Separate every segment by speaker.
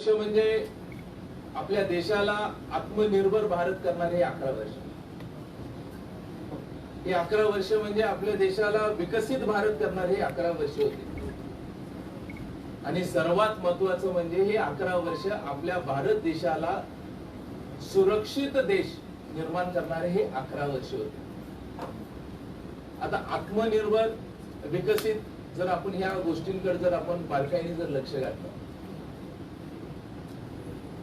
Speaker 1: वर्ष म्हणजे आपल्या देशाला आत्मनिर्भर भारत करणारे हे अकरा वर्ष. हे अकरा वर्ष म्हणजे आपल्या देशाला विकसित भारत करणारे हे अकरा वर्ष होते. आणि सर्वात महत्वाचं म्हणजे हे अकरा वर्ष आपल्या भारत देशाला सुरक्षित देश निर्माण करणारे हे अकरा वर्ष होते. आता आत्मनिर्भर विकसित जर आपण ह्या गोष्टींकडे जर आपण बारकाईने जर लक्ष घातलं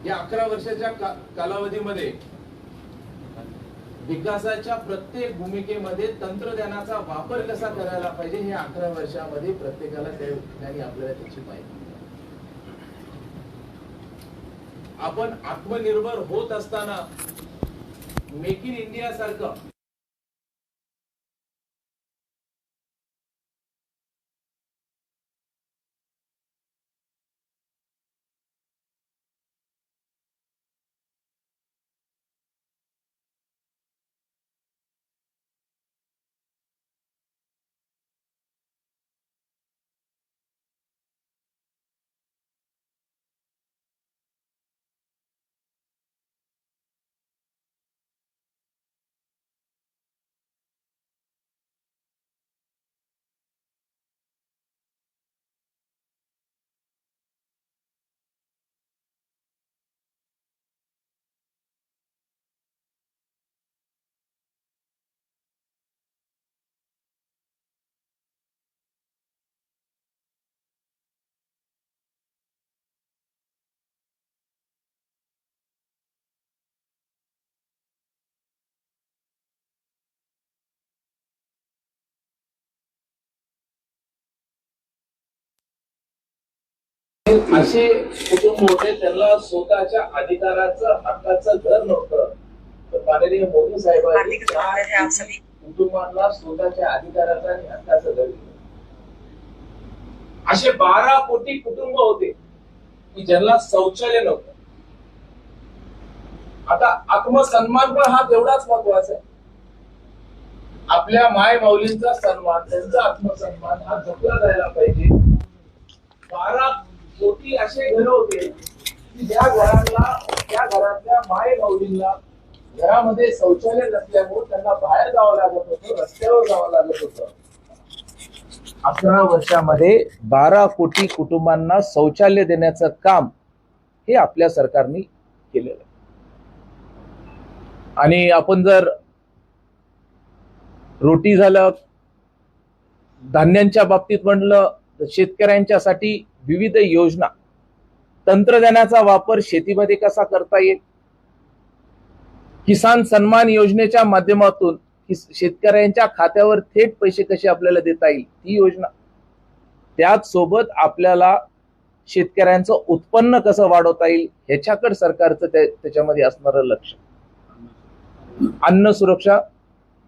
Speaker 1: या अकरा वर्षाच्या का- कालावधीमध्ये विकासाच्या प्रत्येक भूमिकेमध्ये तंत्रज्ञानाचा वापर कसा करायला पाहिजे हे अकरा वर्षामध्ये प्रत्येकाला त्या ठिकाणी आपल्याला त्याची माहिती आपण आत्मनिर्भर होत असताना मेक इन इंडिया सारखं असे कुटुंब होते त्यांना स्वतःच्या अधिकाराचं हक्काचं घर नव्हतं. तर माननीय मोदी साहेबांनी कुटुंबांना स्वतःच्या अधिकाराचं आणि हक्काचं घर दिलं. असे बारा कोटी कुटुंब होते की ज्यांना शौचालय नव्हतं. आता आत्मसन्मान पण हा तेवढाच महत्त्वाचा आहे. आपल्या माय माऊलींचा सन्मान त्यांचा आत्मसन्मान हा जपला जायला पाहिजे. बारा मोठी असे घर होते की ज्या घरांना त्या घरातल्या माय भाऊजींना घरामध्ये शौचालय नसल्यामुळे त्यांना बाहेर जावं लागत होतं रस्त्यावर जावं लागत होतं. अकरा वर्षामध्ये बारा कोटी कुटुंबांना शौचालय देण्याचं काम हे आपल्या सरकारने केलेलं आहे. आणि आपण जर रोटी झालं धान्यांच्या बाबतीत म्हणलं शेतकऱ्यांच्यासाठी विविध योजना. तंत्रज्ञानाचा वापर शेतीमध्ये कसा करता येईल? किसान सन्मान योजनेच्या माध्यमातून शेतकऱ्यांच्या खात्यावर थेट पैसे कसे आपल्याला देता येईल? ती योजना. त्याच सोबत आपल्याला शेतकऱ्यांचं उत्पन्न कसं वाढवता येईल? ह्याच्याकडे सरकारचं त्याच्यामध्ये असणारं लक्ष. अन्न सुरक्षा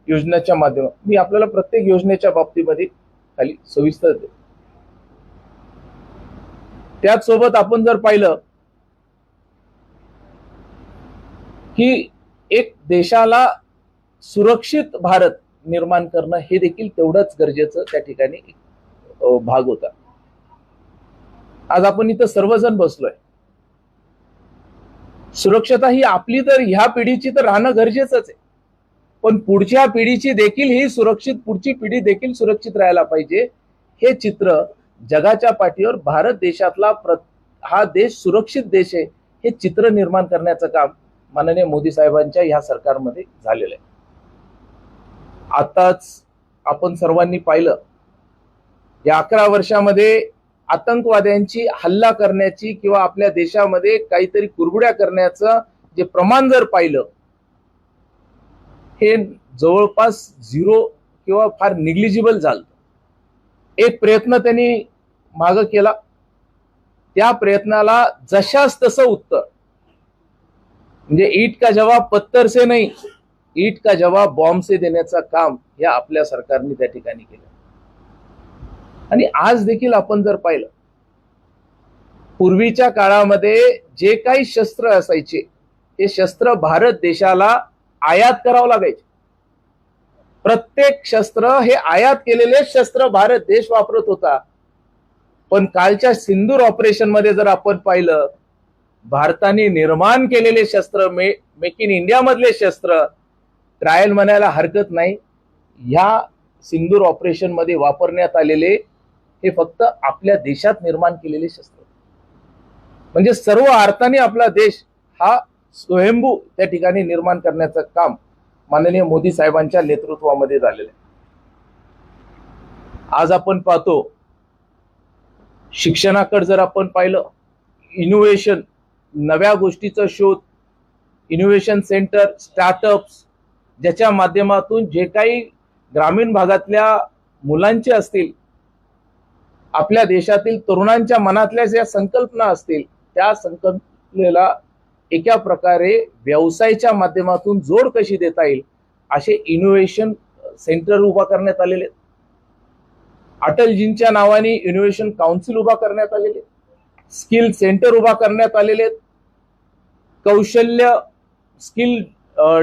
Speaker 1: योजनेच्या माध्यमात मी आपल्याला प्रत्येक योजनेच्या बाबतीमध्ये खाली सविस्तर त्याचसोबत त्याच सोबत आपण जर पाहिलं की एक देशाला सुरक्षित भारत निर्माण करणं हे देखील तेवढंच गरजेचं त्या ठिकाणी भाग होता. आज आपण इथं सर्वजण बसलोय. सुरक्षता ही आपली तर ह्या पिढीची तर राहणं गरजेचंच आहे. पण पुढच्या पिढीची देखील ही सुरक्षित पुढची पिढी देखील सुरक्षित राहायला पाहिजे. हे चित्र जगाच्या पाठीवर भारत देशातला प्र हा देश सुरक्षित देश आहे हे चित्र निर्माण करण्याचं काम माननीय मोदी साहेबांच्या ह्या सरकारमध्ये झालेलं आहे. आताच आपण सर्वांनी पाहिलं या अकरा वर्षामध्ये आतंकवाद्यांची हल्ला करण्याची किंवा आपल्या देशामध्ये काहीतरी कुरबुड्या करण्याचं जे प्रमाण जर पाहिलं हे जवळपास झिरो किंवा फार निग्लिजिबल झालं. एक प्रयत्न त्यांनी माग केला. त्या प्रयत्नाला जशास तसं उत्तर. म्हणजे ईट का जवाब पत्तर से नाही ईट का जवाब बॉम्ब से देण्याचं काम या आपल्या सरकारने त्या ठिकाणी केलं. आणि आज देखील आपण जर पाहिलं पूर्वीच्या काळामध्ये जे काही शस्त्र असायचे ते शस्त्र भारत देशाला आयात करावं लागायचे. प्रत्येक शस्त्र हे आयात केलेले शस्त्र भारत देश वापरत होता. पण कालच्या सिंदूर ऑपरेशनमध्ये जर आपण पाहिलं भारताने निर्माण केलेले शस्त्र मे मेक इन इंडिया मधले शस्त्र ट्रायल म्हणायला हरकत नाही. ह्या सिंदूर ऑपरेशनमध्ये वापरण्यात आलेले हे फक्त आपल्या देशात निर्माण केलेले शस्त्र. म्हणजे सर्व अर्थाने आपला देश हा स्वयंभू त्या ठिकाणी निर्माण करण्याचं काम माननीय मोदी साहेबांच्या नेतृत्वामध्ये झालेलं आहे. आज आपण पाहतो शिक्षणाकडे जर आपण पाहिलं इनोव्हेशन नव्या गोष्टीचा शोध इनोव्हेशन सेंटर स्टार्टअप्स ज्याच्या माध्यमातून जे काही ग्रामीण भागातल्या मुलांचे असतील आपल्या देशातील तरुणांच्या मनातल्या ज्या संकल्पना असतील त्या संकल्पनेला एका प्रकारे व्यवसायाच्या माध्यमातून जोड कशी देता येईल असे इनोव्हेशन सेंटर उभा करण्यात आलेले आहेत. अटलजींच्या नावाने इनोव्हेशन काउन्सिल उभा करण्यात आलेले स्किल सेंटर उभा करण्यात आलेले आहेत. कौशल्य स्किल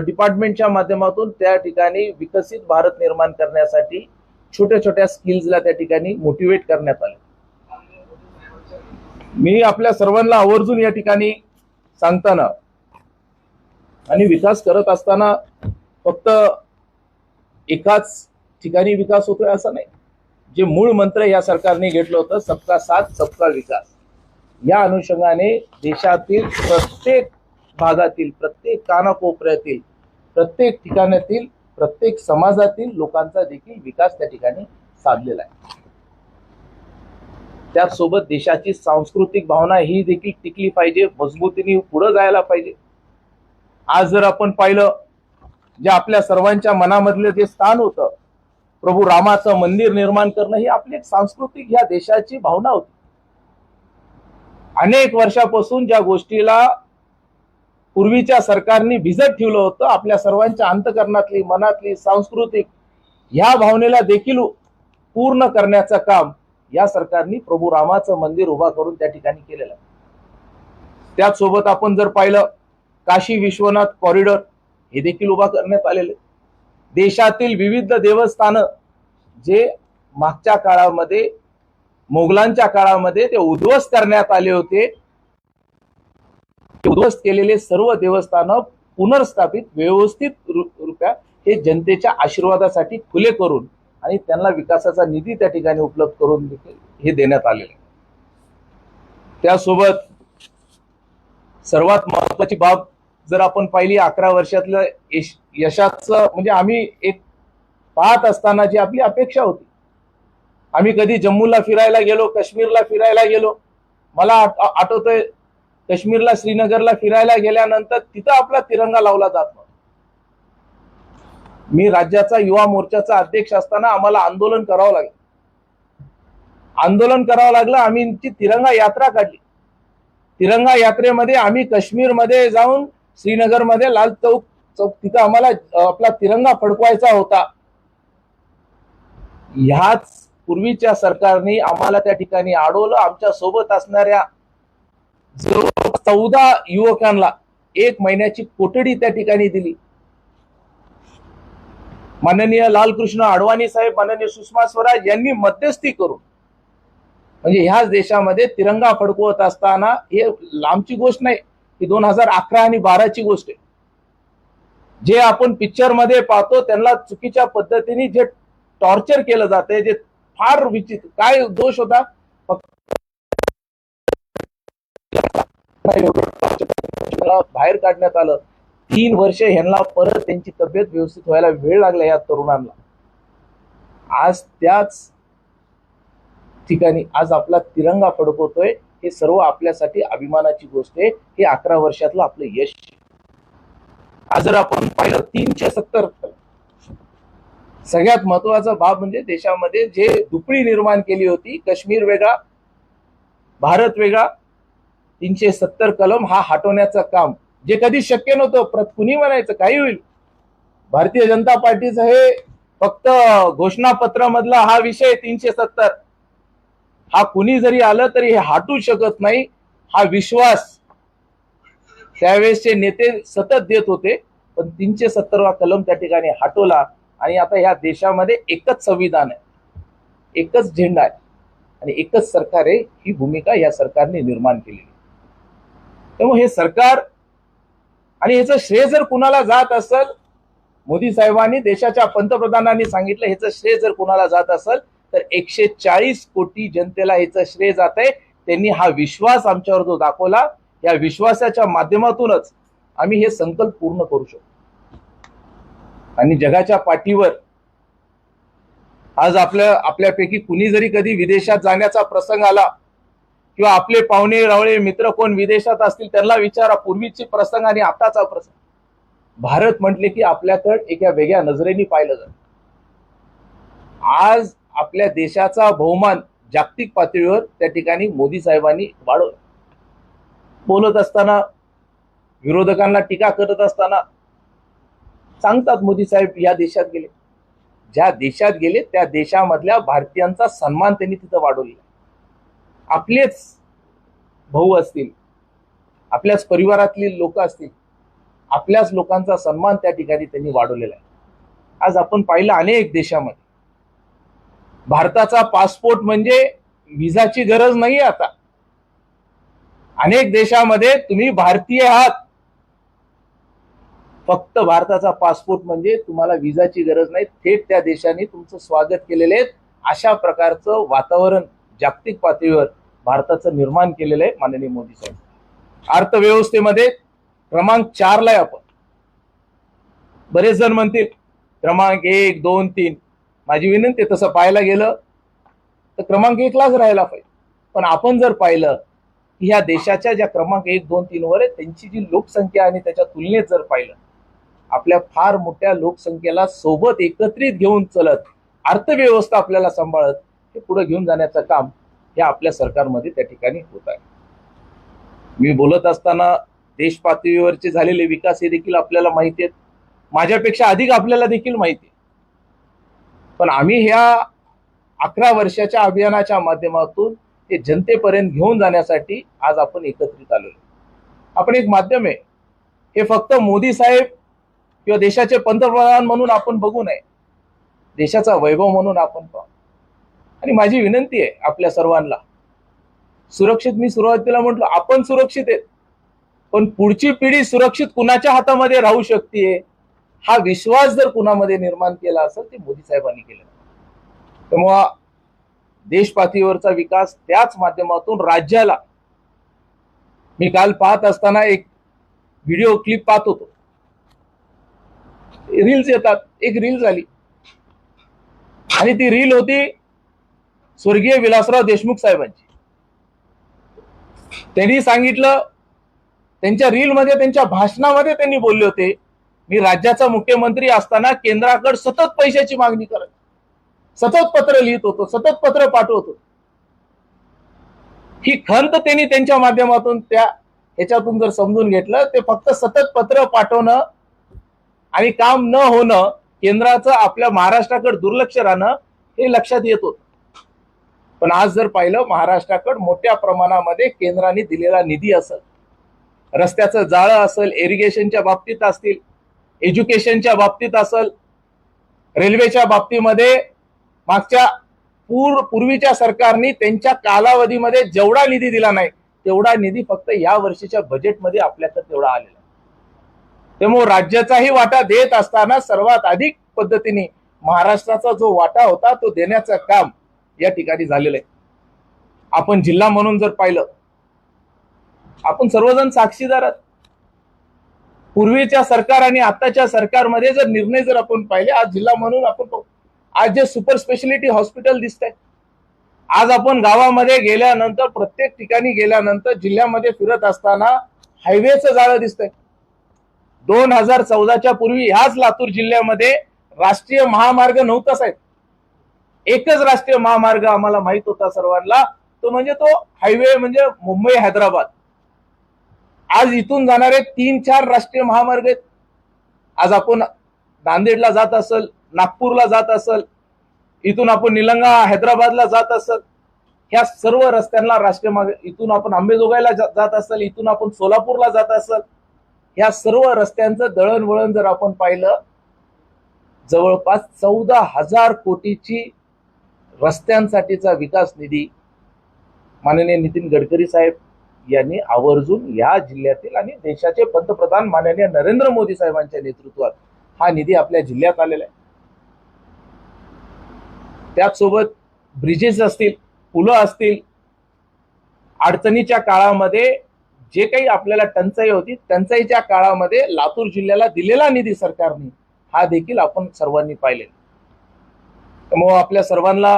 Speaker 1: डिपार्टमेंटच्या माध्यमातून त्या ठिकाणी विकसित भारत निर्माण करण्यासाठी छोट्या छोट्या स्किल्सला त्या ठिकाणी मोटिवेट करण्यात आले मी आपल्या सर्वांना आवर्जून या ठिकाणी सांगताना. आणि विकास करत असताना फक्त एकाच ठिकाणी विकास होतोय असं नाही. जे मूळ मंत्र या सरकारने घेतलं होतं सबका साथ सबका विकास. या अनुषंगाने देशातील प्रत्येक भागातील प्रत्येक कानाकोपऱ्यातील प्रत्येक ठिकाणातील प्रत्येक समाजातील लोकांचा देखील विकास त्या ठिकाणी साधलेला आहे. त्याचसोबत देशाची सांस्कृतिक भावना ही देखील टिकली पाहिजे मजबूतीने पुढे जायला पाहिजे. आज जर आपण पाहिलं जे आपल्या सर्वांच्या मनामधलं जे स्थान होतं प्रभू रामाचं मंदिर निर्माण करणं ही आपली एक सांस्कृतिक ह्या देशाची भावना होती. अनेक वर्षापासून ज्या गोष्टीला पूर्वीच्या सरकारने भिजत ठेवलं होतं आपल्या सर्वांच्या अंतकरणातली मनातली सांस्कृतिक ह्या भावनेला देखील पूर्ण करण्याचं काम या सरकारने प्रभू रामाचं मंदिर उभा करून त्या ठिकाणी केलेलं आहे. त्याचसोबत आपण जर पाहिलं काशी विश्वनाथ कॉरिडॉर हे देखील उभा करण्यात आलेले देशातील विविध देवस्थानं जे मागच्या काळामध्ये मोगलांच्या काळामध्ये ते उद्ध्वस्त करण्यात आले होते उद्ध्वस्त केलेले सर्व देवस्थानं पुनर्स्थापित व्यवस्थित रुपया हे जनतेच्या आशीर्वादासाठी खुले करून आणि त्यांना विकासाचा निधी त्या ठिकाणी उपलब्ध करून हे देण्यात आलेले आहे. त्यासोबत सर्वात महत्वाची बाब जर आपण पाहिली अकरा वर्षातलं यश यशाचं म्हणजे आम्ही एक पाहत असताना जी आपली अपेक्षा होती. आम्ही कधी जम्मूला फिरायला गेलो काश्मीरला फिरायला गेलो. मला आठवतोय आठवतंय काश्मीरला श्रीनगरला फिरायला गेल्यानंतर तिथं आपला तिरंगा लावला जात नव्हता. मी राज्याचा युवा मोर्चाचा अध्यक्ष असताना आम्हाला आंदोलन करावं लागलं. आंदोलन करावं लागलं आम्ही ती तिरंगा यात्रा काढली. तिरंगा यात्रेमध्ये आम्ही काश्मीरमध्ये जाऊन श्रीनगरमध्ये लाल चौक चौक तिथं आम्हाला आपला तिरंगा फडकवायचा होता. ह्याच पूर्वीच्या सरकारने आम्हाला त्या ठिकाणी अडवलं. आमच्यासोबत असणाऱ्या जवळपास चौदा युवकांना एक महिन्याची कोठडी त्या ठिकाणी दिली. माननीय लालकृष्ण अडवाणी साहेब माननीय सुषमा स्वराज यांनी मध्यस्थी करून म्हणजे ह्याच देशामध्ये तिरंगा फडकवत असताना हे लांबची गोष्ट नाही ही दोन हजार अकरा आणि बाराची गोष्ट आहे. जे आपण पिक्चरमध्ये पाहतो त्यांना चुकीच्या पद्धतीने जे टॉर्चर केलं जाते जे फार विचित्र काय दोष होता? बाहेर काढण्यात आलं. तीन वर्ष ह्यांना परत त्यांची तब्येत व्यवस्थित व्हायला वेळ लागला या तरुणांना. आज त्याच ठिकाणी आज आपला तिरंगा फडकवतोय हे सर्व आपल्यासाठी अभिमानाची गोष्ट आहे. हे अकरा वर्षातलं आपलं यश आज जर आपण पाहिलं तीनशे सत्तर सगळ्यात महत्त्वाचा बाब म्हणजे देशामध्ये जे दुपळी निर्माण केली होती काश्मीर वेगळा भारत वेगळा तीनशे सत्तर कलम हा हटवण्याचं काम. जे कधी शक्य नव्हतं प्रत कुणी म्हणायचं काही होईल. भारतीय जनता पार्टीचं हे फक्त घोषणापत्र मधला हा विषय तीनशे सत्तर. हा कुणी जरी आलं तरी हे हाटू शकत नाही हा विश्वास त्यावेळेसचे नेते सतत देत होते पण तीनशे सत्तरवा कलम त्या ठिकाणी हटवला आणि आता या देशामध्ये एकच संविधान आहे. एकच झेंडा आहे. आणि एकच सरकार आहे ही भूमिका या सरकारने निर्माण केलेली त्यामुळे हे सरकार आणि ह्याचं श्रेय जर कुणाला जात असेल मोदी साहेबांनी देशाच्या पंतप्रधानांनी सांगितलं ह्याचं श्रेय जर कुणाला जात असेल तर एकशे चाळीस कोटी जनतेला ह्याचं श्रेय जात आहे. त्यांनी हा विश्वास आमच्यावर जो दाखवला या विश्वासाच्या माध्यमातूनच आम्ही हे संकल्प पूर्ण करू शकतो. आणि जगाच्या पाठीवर आज आपल्या आपल्यापैकी कुणी जरी कधी विदेशात जाण्याचा प्रसंग आला किंवा आपले पाहुणे रावळे मित्र कोण विदेशात असतील त्यांना विचारा. पूर्वीचे प्रसंग आणि आताचा प्रसंग. भारत म्हटले की आपल्याकडे एका वेगळ्या नजरेने पाहिलं जात. आज आपल्या देशाचा बहुमान जागतिक पातळीवर त्या ठिकाणी मोदी साहेबांनी वाढवला. बोलत असताना विरोधकांना टीका करत असताना सांगतात मोदी साहेब या देशात गेले. ज्या देशात गेले त्या देशामधल्या भारतीयांचा सन्मान त्यांनी तिथं वाढवलेला आपलेच भाऊ असतील आपल्याच परिवारातली लोक असतील आपल्याच लोकांचा सन्मान त्या ठिकाणी त्यांनी वाढवलेला आहे. आज आपण पाहिलं अनेक देशामध्ये. भारताचा पासपोर्ट म्हणजे विजाची गरज नाही आता. अनेक देशामध्ये तुम्ही भारतीय आहात. फक्त भारताचा पासपोर्ट म्हणजे तुम्हाला विजाची गरज नाही. थेट त्या देशाने तुमचं स्वागत केलेले आहे. अशा प्रकारचं वातावरण जागतिक पातळीवर भारताचं निर्माण केलेलं आहे माननीय मोदी साहेब. अर्थव्यवस्थेमध्ये क्रमांक चारला आहे आपण. बरेच जण म्हणतील क्रमांक एक दोन तीन. माझी विनंती आहे, तसं पाहायला गेलं तर क्रमांक एकलाच राहायला पाहिजे. पण आपण जर पाहिलं की ह्या देशाच्या ज्या क्रमांक एक दोन तीन वर आहे त्यांची जी लोकसंख्या आणि त्याच्या तुलनेत जर पाहिलं आपल्या फार मोठ्या लोकसंख्येला सोबत एकत्रित घेऊन चलत अर्थव्यवस्था आपल्याला सांभाळत हे पुढे घेऊन जाण्याचं काम हे आपल्या सरकारमध्ये त्या ठिकाणी होत आहे. मी बोलत असताना देश पातळीवरचे झालेले विकास हे देखील आपल्याला माहिती आहेत. माझ्यापेक्षा अधिक आपल्याला देखील माहिती आहे. पण आम्ही ह्या अकरा वर्षाच्या अभियानाच्या माध्यमातून ते जनतेपर्यंत घेऊन जाण्यासाठी आज आपण एकत्रित आलेलो आपण एक माध्यम आहे. हे फक्त मोदी साहेब किंवा देशाचे पंतप्रधान म्हणून आपण बघू नये. देशाचा वैभव म्हणून आपण पाहू. आणि माझी विनंती आहे आपल्या सर्वांना. सुरक्षित मी सुरुवातीला म्हटलो आपण सुरक्षित आहेत. पण पुढची पिढी सुरक्षित कुणाच्या हातामध्ये राहू शकते हा विश्वास जर कुणामध्ये निर्माण केला असेल ते मोदी साहेबांनी केला तेव्हा देशपातळीवरचा विकास त्याच माध्यमातून राज्याला. मी काल पाहत असताना एक व्हिडिओ क्लिप पाहत होतो. रील्स येतात. एक रील झाली. आणि ती रील होती स्वर्गीय विलासराव देशमुख साहेबांची. त्यांनी सांगितलं त्यांच्या रीलमध्ये त्यांच्या भाषणामध्ये त्यांनी बोलले होते मी राज्याचा मुख्यमंत्री असताना केंद्राकडे सतत पैशाची मागणी करत सतत पत्र लिहित होतो सतत पत्र पाठवत होतो. ही खंत त्यांनी त्यांच्या माध्यमातून त्या ह्याच्यातून जर समजून घेतलं ते फक्त सतत पत्र पाठवणं आणि काम न होणं केंद्राचं आपल्या महाराष्ट्राकडे दुर्लक्ष राहणं हे लक्षात येत होत. पण आज जर पाहिलं महाराष्ट्राकडे मोठ्या प्रमाणामध्ये केंद्राने दिलेला निधी असेल रस्त्याचं जाळं असेल इरिगेशनच्या बाबतीत असतील एज्युकेशनच्या बाबतीत असेल रेल्वेच्या बाबतीमध्ये मागच्या पूर पूर्वीच्या सरकारने त्यांच्या कालावधीमध्ये जेवढा निधी दिला नाही तेवढा निधी फक्त या वर्षीच्या बजेटमध्ये आपल्याकडे तेवढा आलेला आहे. त्यामुळे राज्याचाही वाटा देत असताना सर्वात अधिक पद्धतीने महाराष्ट्राचा जो वाटा होता तो देण्याचं काम या ठिकाणी झालेलं आहे. आपण जिल्हा म्हणून जर पाहिलं आपण सर्वजण साक्षीदार आहात. पूर्वीच्या सरकार आणि आताच्या सरकारमध्ये जर निर्णय जर आपण पाहिले आज जिल्हा म्हणून आपण पाहू. आज जे सुपर स्पेशालिटी हॉस्पिटल दिसत आज आपण गावामध्ये गेल्यानंतर प्रत्येक ठिकाणी गेल्यानंतर जिल्ह्यामध्ये फिरत असताना हायवेचं जाळं दिसतंय. दोन हजार चौदाच्या पूर्वी ह्याच लातूर जिल्ह्यामध्ये राष्ट्रीय महामार्ग नव्हताच आहे एकच राष्ट्रीय महामार्ग आम्हाला माहीत होता सर्वांना. तो म्हणजे तो हायवे म्हणजे मुंबई हैदराबाद. आज इथून जाणारे तीन चार राष्ट्रीय महामार्ग आहेत. आज आपण नांदेडला जात असल नागपूरला जात असल इथून आपण निलंगा हैदराबादला जात असल ह्या सर्व रस्त्यांना राष्ट्रीय महामार्ग इथून आपण आंबेजोगाईला जात असल इथून आपण सोलापूरला जात असल ह्या सर्व रस्त्यांचं दळणवळण जर आपण पाहिलं जवळपास चौदा हजार कोटीची रस्त्यांसाठीचा विकास निधी माननीय नितीन गडकरी साहेब यांनी आवर्जून या जिल्ह्यातील आणि देशाचे पंतप्रधान माननीय नरेंद्र मोदी साहेबांच्या नेतृत्वात हा निधी आपल्या जिल्ह्यात आलेला आहे. त्याचसोबत ब्रिजेस असतील पुलं असतील अडचणीच्या काळामध्ये जे काही आपल्याला टंचाई होती टंचाईच्या काळामध्ये लातूर जिल्ह्याला दिलेला निधी सरकारने हा देखील आपण सर्वांनी पाहिले त्यामुळं आपल्या सर्वांना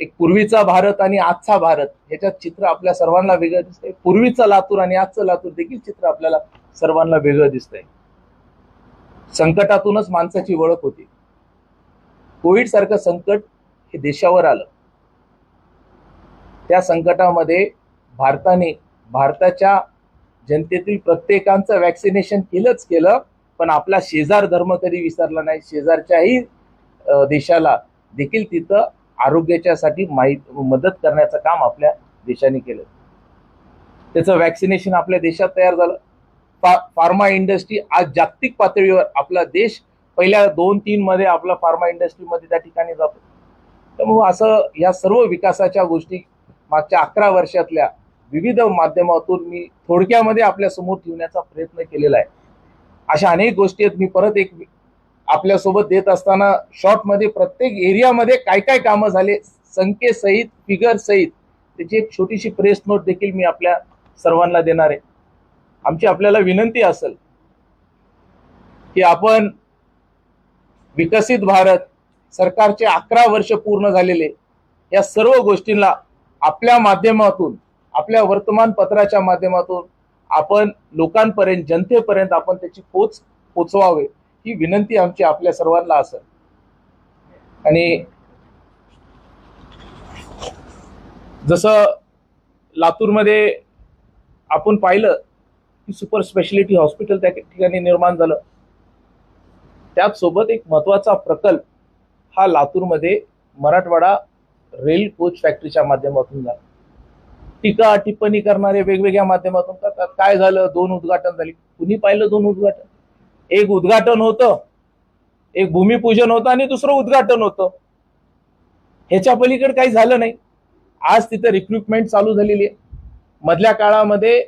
Speaker 1: एक पूर्वीचा भारत आणि आजचा भारत ह्याच्यात चित्र आपल्या सर्वांना वेगळं दिसतंय. पूर्वीचा लातूर आणि आजचं लातूर देखील चित्र आपल्याला सर्वांना वेगळं दिसतंय. संकटातूनच माणसाची ओळख होती. कोविड सारखं संकट हे देशावर आलं. त्या संकटामध्ये भारताने भारताच्या जनतेतील प्रत्येकांचं वॅक्सिनेशन केलंच केलं पण आपला शेजार धर्म कधी विसरला नाही? शेजारच्याही देशाला देखील तिथं आरोग्याच्यासाठी माहीत मदत करण्याचं काम आपल्या देशाने केलं. त्याचं वॅक्सिनेशन आपल्या देशात तयार झालं. फा फार्मा इंडस्ट्री आज जागतिक पातळीवर आपला देश पहिल्या दोन तीन मध्ये आपला फार्मा इंडस्ट्रीमध्ये त्या ठिकाणी जातो. त्यामुळं असं या सर्व विकासाच्या गोष्टी मागच्या अकरा वर्षातल्या विविध माध्यमातून मी थोडक्यामध्ये आपल्यासमोर ठेवण्याचा प्रयत्न केलेला आहे. अशा अनेक गोष्टी आहेत. मी परत एक आपल्यासोबत देत असताना शॉर्टमध्ये प्रत्येक एरियामध्ये काय काय कामं झाले संख्येसहित फिगर सहित त्याची एक छोटीशी प्रेस नोट देखील मी आपल्या सर्वांना देणार आहे. आमची आपल्याला विनंती असेल की आपण विकसित भारत सरकारचे अकरा वर्ष पूर्ण झालेले या सर्व गोष्टींना आपल्या माध्यमातून आपल्या वर्तमानपत्राच्या माध्यमातून आपण लोकांपर्यंत जनतेपर्यंत आपण त्याची पोच पोचवावे. ही विनंती आमची आपल्या सर्वांना असेल. आणि जसं लातूरमध्ये आपण पाहिलं की सुपर स्पेशालिटी हॉस्पिटल त्या ठिकाणी निर्माण झालं. त्याचसोबत एक महत्त्वाचा प्रकल्प हा लातूरमध्ये मराठवाडा रेल कोच फॅक्टरीच्या माध्यमातून झाला. टीका टिप्पणी करणारे वेगवेगळ्या माध्यमातून करतात. काय झालं? दोन उद्घाटन झाली. कुणी पाहिलं दोन उद्घाटन? एक उद्घाटन होतं एक भूमिपूजन होतं आणि दुसरं उद्घाटन होतं. ह्याच्या पलीकडे काही झालं नाही. आज तिथं रिक्रुटमेंट चालू झालेली आहे. मधल्या काळामध्ये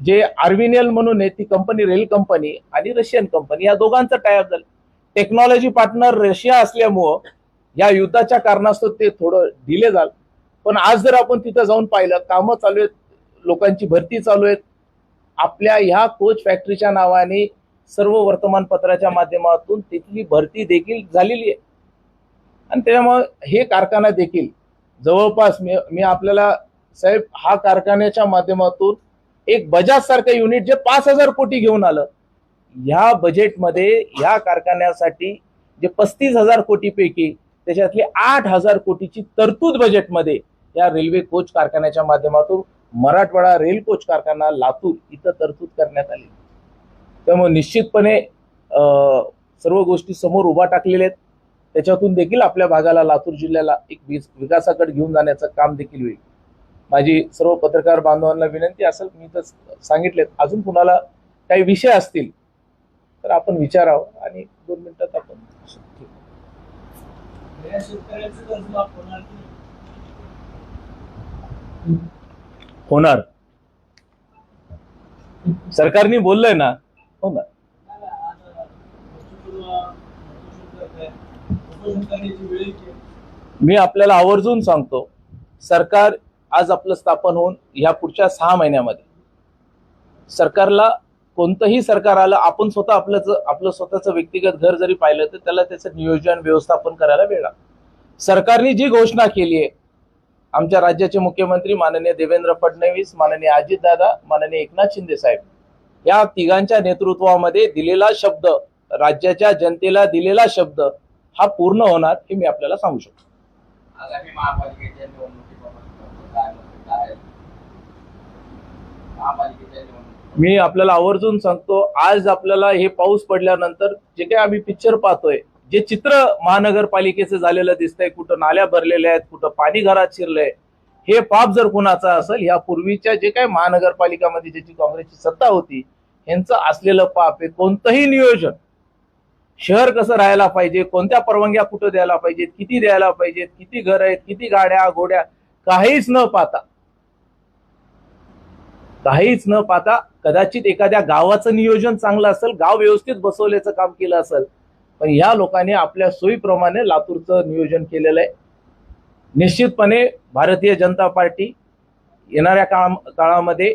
Speaker 1: जे आर्विनियल म्हणून आहे ती कंपनी रेल कंपनी आणि रशियन कंपनी या दोघांचं टायअप झालं. टेक्नॉलॉजी पार्टनर रशिया असल्यामुळं या युद्धाच्या कारणास्तव ते थोडं डिले झालं. पण आज जर आपण तिथं जाऊन पाहिलं कामं चालू आहेत लोकांची भरती चालू आहेत. आपल्या ह्या कोच फॅक्टरीच्या नावाने सर्व वर्तमानपत्राच्या माध्यमातून तिथली भरती देखील झालेली आहे. आणि त्याच्यामुळं हे कारखाना देखील जवळपास मी मी आपल्याला साहेब हा कारखान्याच्या माध्यमातून एक बजाज सारखं युनिट जे पाच हजार कोटी घेऊन आलं ह्या बजेटमध्ये ह्या कारखान्यासाठी जे पस्तीस हजार कोटीपैकी त्याच्यातली आठ हजार कोटीची तरतूद बजेटमध्ये या रेल्वे कोच कारखान्याच्या माध्यमातून मराठवाडा रेल कोच कारखाना लातूर इथं तरतूद करण्यात आली. त्यामुळे निश्चितपणे सर्व गोष्टी समोर उभा टाकलेल्या आहेत. त्याच्यातून देखील आपल्या भागाला लातूर जिल्ह्याला एक विकासाकडे घेऊन जाण्याचं काम देखील होईल. माझी सर्व पत्रकार बांधवांना विनंती असेल मी तर सांगितलेत अजून कुणाला काही विषय असतील तर आपण विचारावं आणि दोन मिनिटात आपण
Speaker 2: होणार
Speaker 1: होणार. सरकारने बोललंय ना
Speaker 2: हो ना
Speaker 1: मी आपल्याला आवर्जून सांगतो सरकार आज आपलं स्थापन होऊन ह्या पुढच्या सहा महिन्यामध्ये सरकारला कोणतंही सरकार आलं आपण स्वतः आपलं आपलं स्वतःचं व्यक्तिगत घर जरी पाहिलं तर त्याला त्याचं नियोजन व्यवस्थापन करायला वेळ लागतो. सरकारने जी घोषणा केली आहे आमच्या राज्याचे मुख्यमंत्री माननीय देवेंद्र फडणवीस माननीय अजितदादा माननीय एकनाथ शिंदे साहेब या तिघांच्या नेतृत्वामध्ये दिलेला शब्द राज्याच्या जनतेला दिलेला शब्द हा पूर्ण होणार हे मी आपल्याला सांगू शकतो. मी आपल्याला आवर्जून सांगतो आज आपल्याला हे पाऊस पडल्यानंतर जे काही आम्ही पिक्चर पाहतोय जे चित्र महानगरपालिकेचं झालेलं दिसतंय कुठं नाल्या भरलेल्या आहेत कुठं पाणी घरात शिरलंय हे पाप जर कुणाचं असेल या पूर्वीच्या जे काही महानगरपालिकामध्ये ज्याची काँग्रेसची सत्ता होती यांचं असलेलं पाप आहे कोणतंही नियोजन शहर कसं राहायला पाहिजे कोणत्या परवानग्या कुठं द्यायला पाहिजेत किती द्यायला पाहिजेत किती घर आहेत किती गाड्या घोड्या काहीच न पाहता काहीच न पाहता कदाचित एखाद्या गावाचं नियोजन चांगलं असेल गाव व्यवस्थित बसवल्याचं काम केलं असेल पण या लोकांनी आपल्या सोयीप्रमाणे लातूरचं नियोजन केलेलं आहे. निश्चितपणे भारतीय जनता पार्टी येणाऱ्या काम काळामध्ये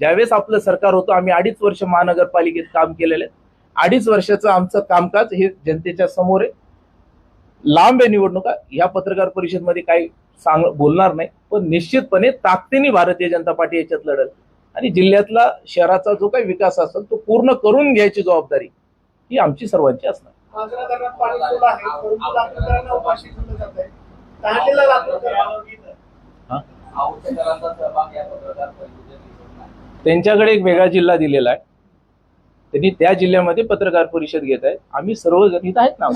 Speaker 1: ज्यावेळेस आपलं सरकार होतं आम्ही अडीच वर्ष महानगरपालिकेत काम केलेलं आहे. अडीच वर्षाचं आमचं कामकाज हे जनतेच्या समोर आहे. लांब आहे निवडणुका. या पत्रकार परिषदमध्ये काही सांग बोलणार नाही. पण निश्चितपणे ताकदीने भारतीय जनता पार्टी याच्यात लढल. आणि जिल्ह्यातला शहराचा जो काही विकास असेल तो पूर्ण करून घ्यायची जबाबदारी ही आमची सर्वांची असणार. त्यांच्याकडे एक वेगळा जिल्हा दिलेला आहे त्यांनी त्या जिल्ह्यामध्ये पत्रकार परिषद घेत आहेत आम्ही सर्वजण इथं आहेत ना?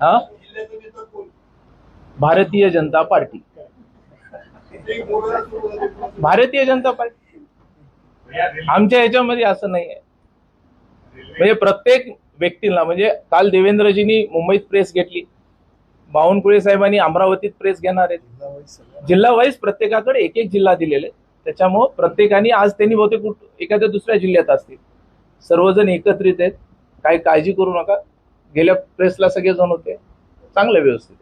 Speaker 1: हा? भारतीय जनता पार्टी. भारतीय जनता पार्टी आमच्या ह्याच्यामध्ये असं नाही आहे म्हणजे प्रत्येक व्यक्तीला म्हणजे काल देवेंद्रजींनी मुंबईत प्रेस घेतली. बावनकुळे साहेबांनी अमरावतीत प्रेस घेणार आहेत. जिल्हा वाईज प्रत्येकाकडे एक एक जिल्हा दिलेले. त्याच्यामुळं प्रत्येकाने आज त्यांनी बहुतेक एखाद्या दुसऱ्या जिल्ह्यात असतील. सर्वजण एकत्रित आहेत. काही काळजी करू नका. गेल्या प्रेसला सगळेजण होते. चांगलं व्यवस्थित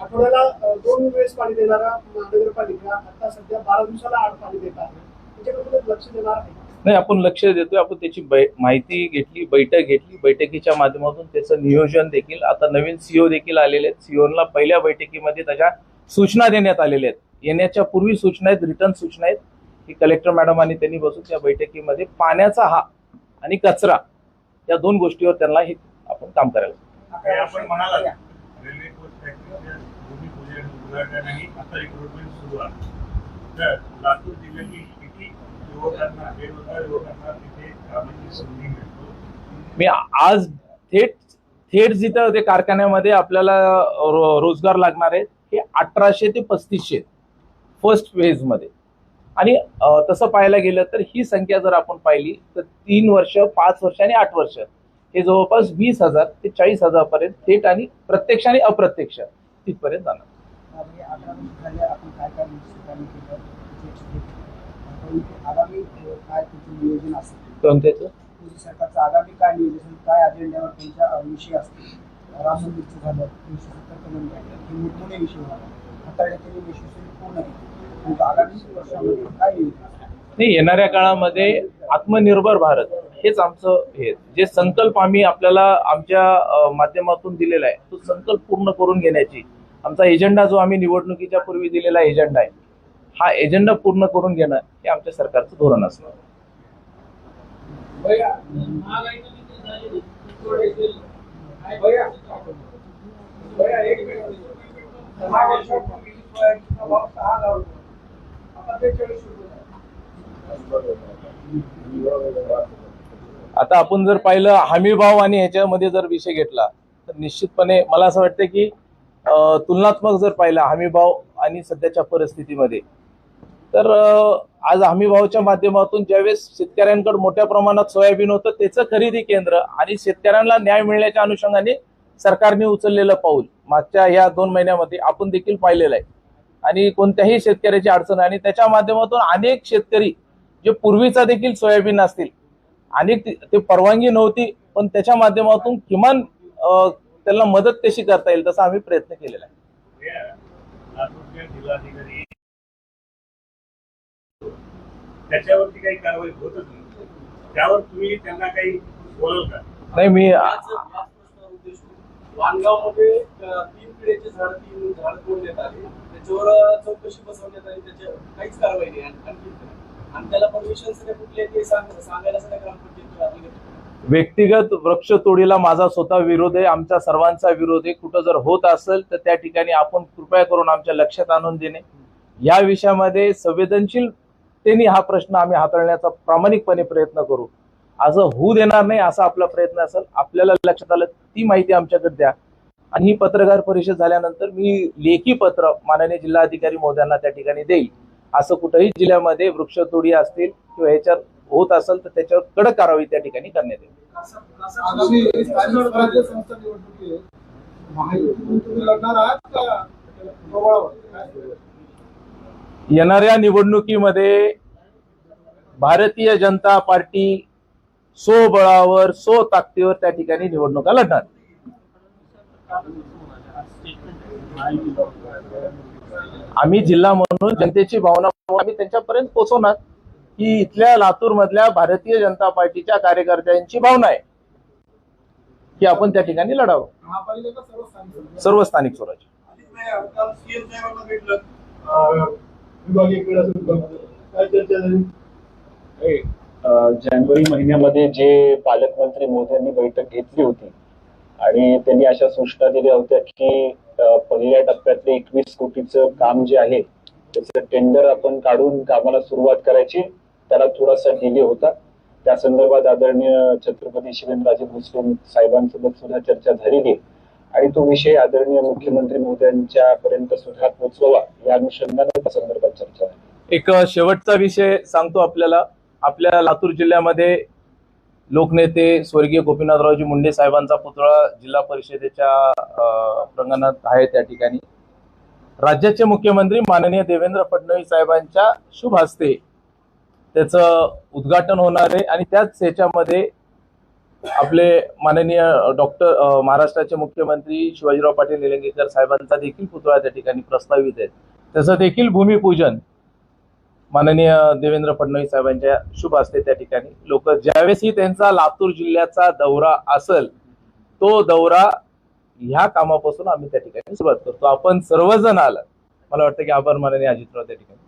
Speaker 3: आठवड्याला दोन वेळेस पाणी देणारा महानगरपालिका आता सध्या बारा दिवसाला आड पाणी देत आहे. त्याच्याकडे लक्ष देणार आहे?
Speaker 1: नाही आपण लक्ष देतोय आपण त्याची बै- माहिती घेतली बैठक घेतली बैठकीच्या माध्यमातून त्याचं नियोजन देखील आता नवीन सीओ देखील आलेले आहेत. सीओला पहिल्या बैठकीमध्ये त्याच्या सूचना देण्यात आलेल्या आहेत. येण्याच्या पूर्वी सूचना आहेत रिटर्न सूचना आहेत की कलेक्टर मॅडम आणि त्यांनी बसून त्या बैठकीमध्ये पाण्याचा हा आणि कचरा या दोन गोष्टीवर त्यांना हे आपण काम करायला
Speaker 4: आपण म्हणाला भूमिपूजन आता रिक्रुटमेंट सुरू आहे. तर लातूर जिल्ह्यातील युवकांना बेरोजगार युवकांना तिथे कामाची संधी मिळतो
Speaker 1: मी आज थेट थेट जिथं ते कारखान्यामध्ये आपल्याला रो- रोजगार लागणार आहे हे अठराशे ते पस्तीसशे फर्स्ट फेजमध्ये. आणि तसं पाहायला गेलं तर ही संख्या जर आपण पाहिली तर तीन वर्ष पाच वर्ष आणि आठ वर्ष हे जवळपास वीस हजार ते चाळीस हजार पर्यंत थेट आणि प्रत्यक्ष आणि अप्रत्यक्ष तिथपर्यंत जाणार.
Speaker 5: आगामी काय त्याचे नियोजन असेल?
Speaker 1: कोणत्याचं
Speaker 5: मोदी सरकारचं आगामी काय नियोजन काय अजेंड्यावर त्यांच्या विषय असतील? राम मंदिरचं झालं तीनशे सत्तर कलम विषय झाले यशस्वी पूर्ण केले. आगामी वर्षामध्ये काय नियोजन
Speaker 1: नाही येणाऱ्या काळामध्ये आत्मनिर्भर भारत हेच आमचं हे. जे संकल्प आम्ही आपल्याला आमच्या माध्यमातून दिलेला आहे तो संकल्प पूर्ण करून घेण्याची आमचा एजेंडा जो आम्ही निवडणुकीच्या पूर्वी दिलेला एजेंडा आहे. हा एजेंडा पूर्ण करून घेणं हे आमच्या सरकारचं धोरण असणार.
Speaker 2: आता
Speaker 1: आपण जर पाहिलं हमी भाव आणि ह्याच्यामध्ये जर विषय घेतला तर निश्चितपणे मला असं वाटतं की तुलनात्मक जर पाहिला हमी भाव आणि सध्याच्या परिस्थितीमध्ये. तर आज हमी भावाच्या माध्यमातून ज्यावेळेस शेतकऱ्यांकडे मोठ्या प्रमाणात सोयाबीन होतं त्याचं खरेदी केंद्र आणि शेतकऱ्यांना न्याय मिळण्याच्या अनुषंगाने सरकारने उचललेलं पाऊल मागच्या ह्या दोन महिन्यामध्ये आपण देखील पाहिलेलं आहे. आणि कोणत्याही शेतकऱ्याची अडचण आणि त्याच्या माध्यमातून अनेक शेतकरी जे पूर्वीचा देखील सोयाबीन असतील अनेक ते परवानगी नव्हती पण त्याच्या माध्यमातून किमान त्यांना मदत कशी करता येईल तसा आम्ही प्रयत्न केलेला आहे.
Speaker 4: हे जिल्हाधिकारी. त्याच्यावरती काही कारवाई होतच नाही. त्यावर तुम्ही त्यांना काही बोलाल का?
Speaker 1: नाही मी
Speaker 2: अ, तीन पिढ्याचे झाड तीन झाड तोडण्यात आले. त्याच्यावर चौकशी बसवण्यात आली. त्याच्या काहीच कारवाई नाही. आणि- आणखी. आणि त्याला परमिशन सगळे कुठले ते सांग सांगायला सगळ्या ग्रामपंचायत
Speaker 1: व्यक्तिगत वृक्षतोडीला माझा स्वतः विरोध आहे आमच्या सर्वांचा विरोध आहे. कुठं जर होत असेल तर त्या ठिकाणी आपण कृपया करून आमच्या लक्षात आणून देणे. या विषयामध्ये संवेदनशीलतेने हा प्रश्न आम्ही हाताळण्याचा प्रामाणिकपणे प्रयत्न करू. असं होऊ देणार नाही असा आपला प्रयत्न असेल आपल्याला लक्षात आलं ती माहिती आमच्याकडे द्या. आणि ही पत्रकार परिषद झाल्यानंतर मी लेखी पत्र माननीय जिल्हाधिकारी महोदयांना त्या ठिकाणी देईल. असं कुठंही जिल्ह्यामध्ये वृक्षतोडी असतील किंवा ह्याच्यावर होत असेल तर त्याच्यावर कडक कारवाई त्या ठिकाणी करण्यात येईल? येणाऱ्या निवडणुकीमध्ये भारतीय जनता पार्टी सो बळावर सो ताकदीवर त्या ठिकाणी निवडणुका लढणार. आम्ही जिल्हा म्हणून जनतेची भावना आम्ही त्यांच्यापर्यंत पोहोचवणार. ही इथल्या लातूर मधल्या भारतीय जनता पार्टीच्या कार्यकर्त्यांची भावना आहे. की आपण त्या ठिकाणी लढावं.
Speaker 3: सर्व स्थानिक
Speaker 1: स्वराज्य
Speaker 6: जानेवारी महिन्यामध्ये जे पालकमंत्री मोदी बैठक घेतली होती आणि त्यांनी अशा सूचना दिल्या होत्या की पहिल्या टप्प्यातले एकवीस कोटीचं काम जे आहे त्याचं टेंडर आपण काढून कामाला सुरुवात करायची. त्याला थोडासा डिले होता. त्या संदर्भात आदरणीय छत्रपती शिवेंद्रराजे भोसले साहेबांसोबत सुद्धा चर्चा झालेली आणि तो विषय आदरणीय मुख्यमंत्री मोदयांच्या पर्यंत सुद्धा पोहोचवा या अनुषंगाने त्या संदर्भात चर्चा झाली.
Speaker 1: एक शेवटचा विषय सांगतो आपल्याला. आपल्या लातूर जिल्ह्यामध्ये लोकनेते स्वर्गीय गोपीनाथरावजी मुंडे साहेबांचा पुतळा जिल्हा परिषदेच्या प्रांगणात आहे त्या ठिकाणी. राज्याचे मुख्यमंत्री माननीय देवेंद्र फडणवीस साहेबांच्या शुभ हस्ते त्याचं उद्घाटन होणार आहे. आणि त्याच ह्याच्यामध्ये आपले माननीय डॉक्टर महाराष्ट्राचे मुख्यमंत्री शिवाजीराव पाटील निलंगेकर साहेबांचा देखील पुतळा त्या ठिकाणी प्रस्तावित आहे. त्याचं देखील भूमिपूजन माननीय देवेंद्र फडणवीस साहेबांच्या शुभ असते त्या ठिकाणी. लोक ज्यावेळेसही त्यांचा लातूर जिल्ह्याचा दौरा असेल तो दौरा ह्या कामापासून आम्ही त्या ठिकाणी सुरुवात करतो. आपण सर्वजण आलं. मला वाटतं की आभार माननीय अजितराव त्या ठिकाणी.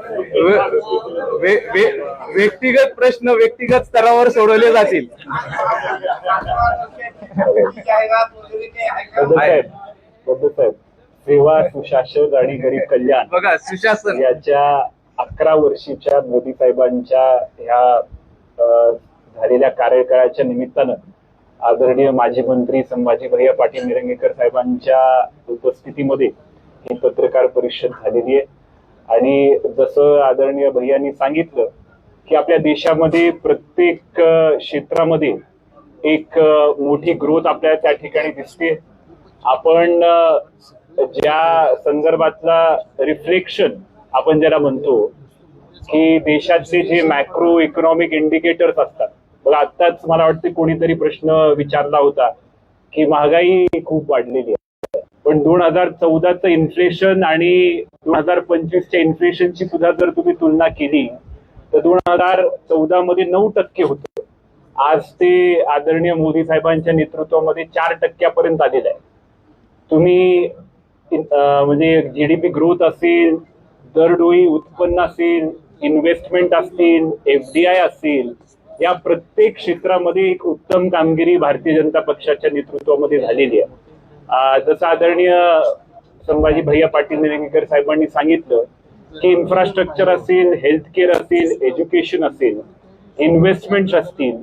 Speaker 1: व्यक्तिगत प्रश्न व्यक्तिगत स्तरावर सोडवले जातील.
Speaker 6: सेवा सुशासन आणि गरीब कल्याण
Speaker 1: बघा सुशासन.
Speaker 6: याच्या अकरा वर्षीच्या मोदी साहेबांच्या ह्या अ, झालेल्या कार्यकाळाच्या निमित्तानं आदरणीय माजी मंत्री संभाजी भैया पाटील निरंगेकर साहेबांच्या उपस्थितीमध्ये ही पत्रकार परिषद झालेली आहे. आणि जसं आदरणीय भैयांनी सांगितलं की आपल्या देशामध्ये प्रत्येक क्षेत्रामध्ये एक मोठी ग्रोथ आपल्याला त्या ठिकाणी दिसते. आपण ज्या संदर्भातला रिफ्लेक्शन आपण ज्याला म्हणतो की देशाचे जे मॅक्रो इकॉनॉमिक इंडिकेटर्स असतात. बघा आत्ताच मला वाटते कोणीतरी प्रश्न विचारला होता की महागाई खूप वाढलेली आहे. पण दोन हजार चौदाचं इन्फ्लेशन आणि दोन हजार पंचवीसच्या इन्फ्लेशनची सुद्धा जर तुम्ही तुलना केली तर दोन हजार चौदा मध्ये नऊ टक्के होतं. आज ते आदरणीय मोदी साहेबांच्या नेतृत्वामध्ये चार टक्क्यापर्यंत आलेलं आहे. तुम्ही अं, म्हणजे पी ग्रोथ असेल दरडोई उत्पन्न असेल इन्व्हेस्टमेंट असतील एफडीआय असतील या प्रत्येक क्षेत्रामध्ये एक उत्तम कामगिरी भारतीय जनता पक्षाच्या नेतृत्वामध्ये झालेली आहे. जसं आदरणीय संभाजी भैया पाटील निलंगेकर साहेबांनी सांगितलं की इन्फ्रास्ट्रक्चर असेल हेल्थ केअर असेल एज्युकेशन असेल इन्व्हेस्टमेंट असतील